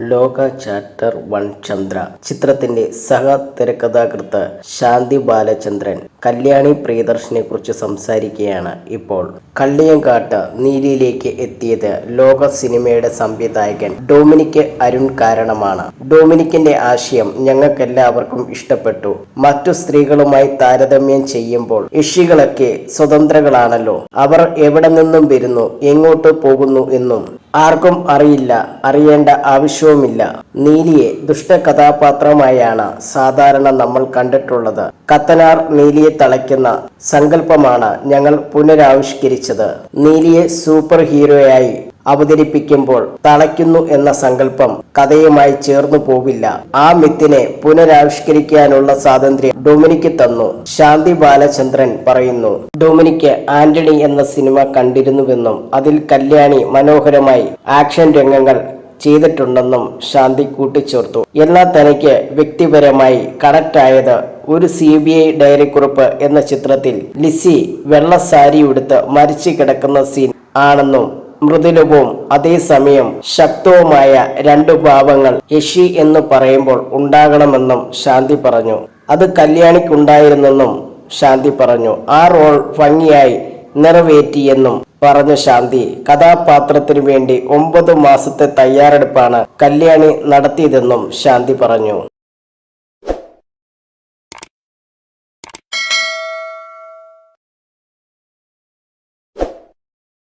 ലോക chapter one Chandra. ചിത്രത്തിന്റെ സഹ തിരക്കഥാകൃത്ത് ശാന്തി ബാലചന്ദ്രൻ കല്യാണി പ്രിയദർശനെ കുറിച്ച് സംസാരിക്കുകയാണ് ഇപ്പോൾ. കള്ളിയങ്കാട്ട് നീലിയിലേക്ക് എത്തിയത് ലോക സിനിമയുടെ സംവിധായകൻ ഡൊമിനിക് അരുൺ കാരണമാണ്. ഡൊമിനിക്കിന്റെ ആശയം ഞങ്ങൾക്കെല്ലാവർക്കും ഇഷ്ടപ്പെട്ടു. മറ്റു സ്ത്രീകളുമായി താരതമ്യം ചെയ്യുമ്പോൾ യക്ഷികളൊക്കെ സ്വതന്ത്രകളാണല്ലോ. അവർ എവിടെ നിന്നും വരുന്നു എങ്ങോട്ട് പോകുന്നു എന്നും ആർക്കും അറിയില്ല അറിയേണ്ട ആവശ്യവുമില്ല. നീലിയെ ദുഷ്ടകഥാപാത്രമായാണ് സാധാരണ നമ്മൾ കണ്ടിട്ടുള്ളത്. കത്തനാർ നീലിയെ തളയ്ക്കുന്ന സങ്കല്പമാണ് ഞങ്ങൾ പുനരാവിഷ്കരിച്ചത്. നീലിയെ സൂപ്പർ ഹീറോയായി അവതരിപ്പിക്കുമ്പോൾ തളയ്ക്കുന്നു എന്ന സങ്കല്പം കഥയുമായി ചേർന്നു പോവില്ല. ആ മിത്തിനെ പുനരാവിഷ്കരിക്കാനുള്ള സ്വാതന്ത്ര്യം ഡൊമിനിക്ക് തന്നു ശാന്തി ബാലചന്ദ്രൻ പറയുന്നു. ഡൊമിനിക്ക് ആന്റണി എന്ന സിനിമ കണ്ടിരുന്നുവെന്നും അതിൽ കല്യാണി മനോഹരമായി ആക്ഷൻ രംഗങ്ങൾ ചെയ്തിട്ടുണ്ടെന്നും ശാന്തി കൂട്ടിച്ചേർത്തു. എന്നാൽ തനിക്ക് വ്യക്തിപരമായി കണക്ട് ആയത് ഒരു സി ബി ഐ ഡയറിക്കുറിപ്പ് എന്ന ചിത്രത്തിൽ ലിസി വെള്ള സാരി ഉടുത്ത് മരിച്ചു കിടക്കുന്ന സീൻ ആണെന്നും മൃദുലവും അതേസമയം ശക്തവുമായ രണ്ടു ഭാവങ്ങൾ യശി എന്ന് പറയുമ്പോൾ ഉണ്ടാകണമെന്നും ശാന്തി പറഞ്ഞു. അത് കല്യാണിക്കുണ്ടായിരുന്നെന്നും ശാന്തി പറഞ്ഞു. ആ റോൾ ഭംഗിയായി നിറവേറ്റിയെന്നും പറഞ്ഞു ശാന്തി. കഥാപാത്രത്തിനു വേണ്ടി ഒമ്പത് മാസത്തെ തയ്യാറെടുപ്പാണ് കല്യാണി നടത്തിയതെന്നും ശാന്തി പറഞ്ഞു.